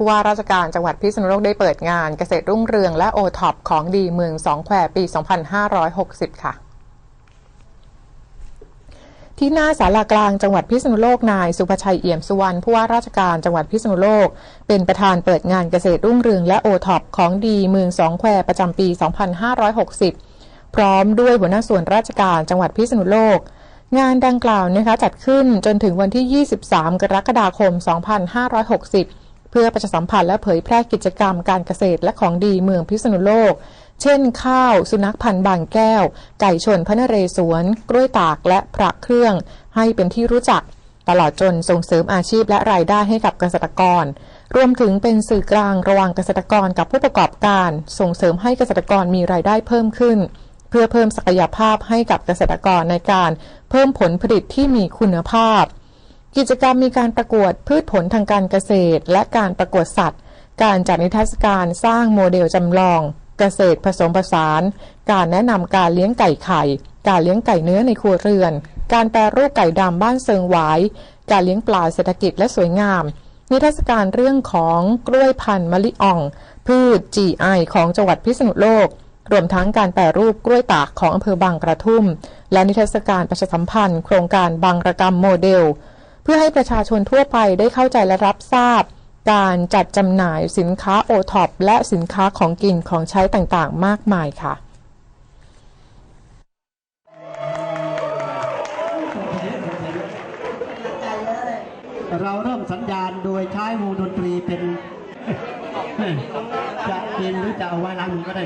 ผู้ว่าราชการจังหวัดพิษณุโลกได้เปิดงานเกษตรรุ่งเรืองและโอท็อปของดีเมืองสองแควปี 2560 ค่ะที่หน้าศาลากลางจังหวัดพิษณุโลกนายสุภชัยเอี่ยมสุวรรณผู้ว่าราชการจังหวัดพิษณุโลก เป็นประธานเปิดงานเกษตรรุ่งเรืองและโอท็อปของดีเมืองสองแควประจำปี 2560 พร้อมด้วยหัวหน้าส่วนราชการจังหวัดพิษณุโลก งานดังกล่าวนะคะจัดขึ้นจนถึงวันที่ 23 กรกฎาคม 2560 เพื่อประชาสัมพันธ์และเผยแพร่กิจกรรมการเกษตรและของดีเมืองพิษณุโลก เช่น ข้าว สุนัขพันธุ์บางแก้ว ไก่ชนพระนเรศวร กล้วยตากและพระเครื่อง ให้เป็นที่รู้จัก ตลอดจนส่งเสริมอาชีพและรายได้ให้กับเกษตรกร รวมถึงเป็นสื่อกลางระหว่างเกษตรกรกับผู้ประกอบการ ส่งเสริมให้เกษตรกรมีรายได้เพิ่มขึ้น เพื่อเพิ่มศักยภาพให้กับเกษตรกรในการ เพิ่มผลผลิตที่มีคุณภาพ กิจกรรมมีการประกวดพืชผลทางการเกษตร และการประกวดสัตว์ การจัดนิทรรศการสร้างโมเดลจำลอง เกษตรผสมผสาน การแนะนำการเลี้ยงไก่ไข่ การเลี้ยงไก่เนื้อในครัวเรือน การแปรรูปไก่ดำบ้านเซิงหวาย การเลี้ยงปลาเศรษฐกิจและสวยงาม นิทรรศการเรื่องของกล้วยพันธุ์มะลิอ่อง พืช GI ของจังหวัดพิษณุโลกรวมทั้งการแปรรูปกล้วยตากของอำเภอบางกระทุ่ม และนิทรรศการประชาสัมพันธ์ โครงการบางระกรรมโมเดล พื่อให้ประชาชนทั่วไปได้เข้าใจและรับทราบ การจัดจำหน่ายสินค้าโอท็อปและสินค้าของกินของใช้ต่างๆ มากมายค่ะเราเริ่มสัญญาณโดยใช้วงดนตรีเป็น จะกินหรือจะเอาไว้ล้างมือก็ได้